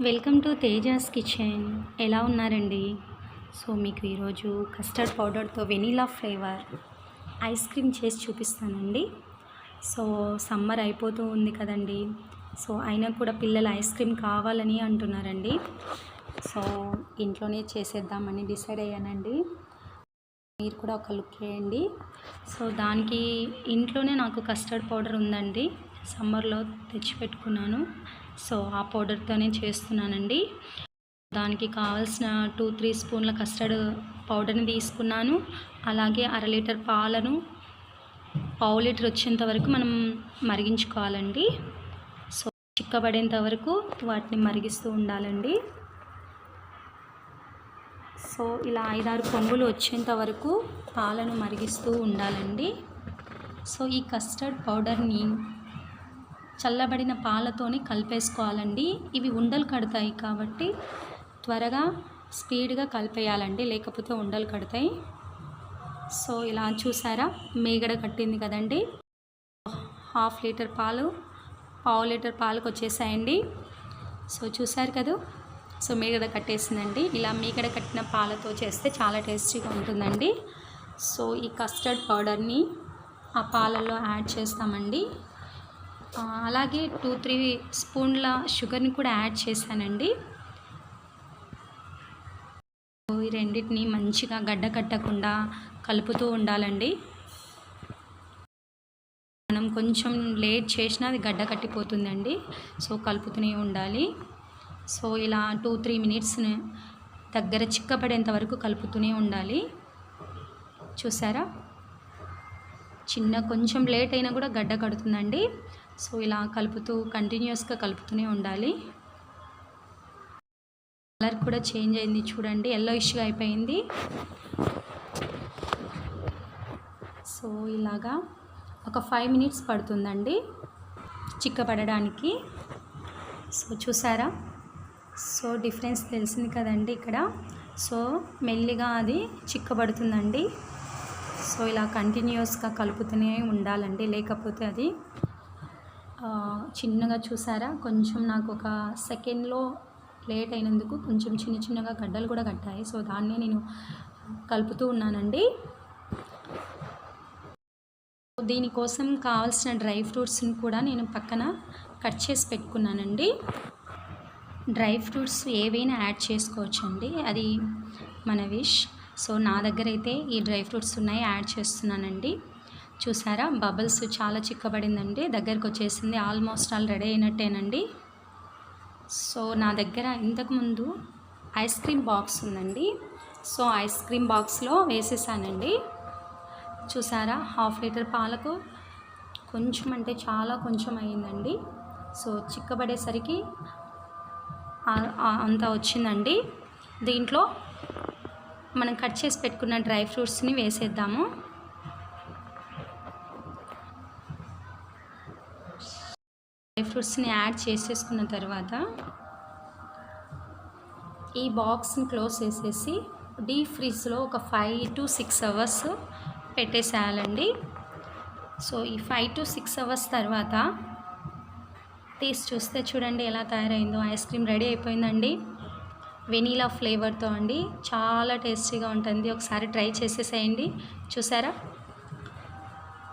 Welcome to Tejas kitchen. ఎలా ఉన్నారండి? So మీకు ఈరోజు కస్టర్డ్ పౌడర్తో వెనీలా ఫ్లేవర్ ఐస్ క్రీమ్ చేసి చూపిస్తానండి. సో సమ్మర్ అయిపోతూ ఉంది కదండి. సో అయినా కూడా పిల్లలు ఐస్ క్రీమ్ కావాలని అంటున్నారండి. సో ఇంట్లోనే చేసేద్దామని డిసైడ్ అయ్యానండి. మీరు కూడా ఒక లుక్ వేయండి. సో దానికి ఇంట్లోనే నాకు కస్టర్డ్ పౌడర్ ఉందండి. సమ్మర్లో తెచ్చిపెట్టుకున్నాను. సో ఆ పౌడర్తోనే చేస్తున్నానండి. దానికి కావాల్సిన టూ త్రీ స్పూన్ల కస్టర్డ్ పౌడర్ని తీసుకున్నాను. అలాగే అర లీటర్ పాలను పావు లీటర్ వచ్చేంత వరకు మనం మరిగించుకోవాలండి. సో చిక్కబడేంత వరకు వాటిని మరిగిస్తూ ఉండాలండి. సో ఇలా ఐదారు పొంగులు వచ్చేంత వరకు పాలను మరిగిస్తూ ఉండాలండి. సో ఈ కస్టర్డ్ పౌడర్ని చల్లబడిన పాలతోని కలిపేసుకోవాలండి. ఇవి ఉండలు కడతాయి కాబట్టి త్వరగా స్పీడ్గా కలిపేయాలండి లేకపోతే ఉండలు కడతాయి. సో ఇలా చూసారా? మేగడ కట్టింది కదండి. హాఫ్ లీటర్ పాలు పావు లీటర్ పాలకు వచ్చేసాయండి. సో చూసారు కదా? సో మీగడ కట్టేసిందండి. ఇలా మీగడ కట్టిన పాలతో చేస్తే చాలా టేస్టీగా ఉంటుందండి. సో ఈ కస్టర్డ్ పౌడర్ని ఆ పాలలో యాడ్ చేస్తామండి. అలాగే టూ త్రీ స్పూన్ల షుగర్ని కూడా యాడ్ చేశానండి. సో ఈ రెండింటిని మంచిగా గడ్డ కట్టకుండా కలుపుతూ ఉండాలండి. మనం కొంచెం లేట్ చేసినా అది గడ్డ కట్టిపోతుందండి. సో కలుపుతూనే ఉండాలి. సో ఇలా టూ త్రీ మినిట్స్ దగ్గర చిక్కపడేంత వరకు కలుపుతూనే ఉండాలి. చూసారా? చిన్న కొంచెం లేట్ అయినా కూడా గడ్డ కడుతుందండి. సో ఇలా కలుపుతూ కంటిన్యూస్గా కలుపుతూనే ఉండాలి. కలర్ కూడా చేంజ్ అయింది చూడండి ఎల్లో ఇష్యూ అయిపోయింది. సో ఇలాగా ఒక ఫైవ్ మినిట్స్ పడుతుందండి చిక్కపడడానికి సో చూసారా? సో డిఫరెన్స్ తెలిసింది కదండి ఇక్కడ. సో మెల్లిగా అది చిక్కబడుతుందండి. సో ఇలా కంటిన్యూస్గా కలుపుతూనే ఉండాలండి లేకపోతే అది చిన్నగా చూసారా? కొంచెం నాకు ఒక సెకండ్లో లేట్ అయినందుకు కొంచెం చిన్న చిన్నగా గడ్డలు కూడా కట్టాయి. సో దాన్ని నేను కలుపుతూ ఉన్నానండి. దీనికోసం కావాల్సిన డ్రై ఫ్రూట్స్ని కూడా నేను పక్కన కట్ చేసి పెట్టుకున్నానండి. డ్రై ఫ్రూట్స్ ఏవైనా యాడ్ చేసుకోవచ్చండి. అది మన విష్. సో నా దగ్గర అయితే ఈ డ్రై ఫ్రూట్స్ ఉన్నాయి యాడ్ చేస్తున్నానండి. చూసారా? బబుల్స్ చాలా చిక్కబడిందండి. దగ్గరకు వచ్చేసింది ఆల్మోస్ట్ ఆల్ రెడీ అయినట్టేనండి. సో నా దగ్గర ఇంతకుముందు ఐస్ క్రీమ్ బాక్స్ ఉందండి. సో ఐస్ క్రీమ్ బాక్స్లో వేసేసానండి. చూసారా? హాఫ్ లీటర్ పాలకు కొంచెం అంటే చాలా కొంచెం అయ్యిందండి. సో చిక్కబడేసరికి అంతా వచ్చిందండి. దీంట్లో మనం కట్ చేసి పెట్టుకున్న డ్రై ఫ్రూట్స్ని వేసేద్దాము. డ్రై ఫ్రూట్స్ని యాడ్ చేసేసుకున్న తర్వాత ఈ బాక్స్ని క్లోజ్ చేసేసి డీప్ ఫ్రిడ్జ్లో ఒక ఫైవ్ టు సిక్స్ అవర్స్ పెట్టేసేయాలండి. సో ఈ ఫైవ్ టు సిక్స్ అవర్స్ తర్వాత తీసి చూస్తే చూడండి ఎలా తయారైందో. ఐస్ క్రీమ్ రెడీ అయిపోయిందండి. వెనీలా ఫ్లేవర్తో అండి. చాలా టేస్టీగా ఉంటుంది. ఒకసారి ట్రై చేసేసేయండి. చూసారా?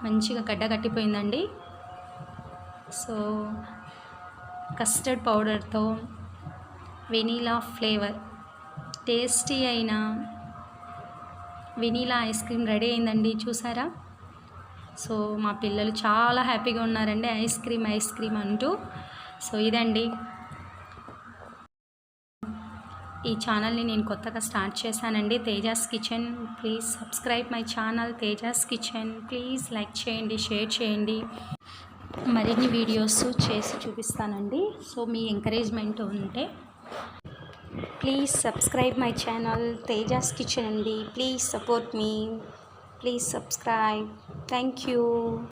మంచిగా గడ్డ కట్టిపోయిందండి. సో కస్టర్డ్ పౌడర్తో వెనీలా ఫ్లేవర్ టేస్టీ అయిన వెనీలా ఐస్ క్రీమ్ రెడీ అయిందండి చూసారా? సో మా పిల్లలు చాలా హ్యాపీగా ఉన్నారండి ఐస్ క్రీమ్ ఐస్ క్రీమ్ అంటూ. సో ఇదండి. ఈ ఛానల్ని నేను కొత్తగా స్టార్ట్ చేశానండి Tejas kitchen. Please subscribe my channel Tejas kitchen. Please like చేయండి షేర్ చేయండి. మరిన్ని వీడియోస్ చేసి చూపిస్తానండి. సో మీ ఎంకరేజ్మెంట్ ఉంటే please subscribe my channel Tejas kitchen అండి. ప్లీజ్ సపోర్ట్ మీ ప్లీజ్ సబ్స్క్రైబ్ థ్యాంక్ యూ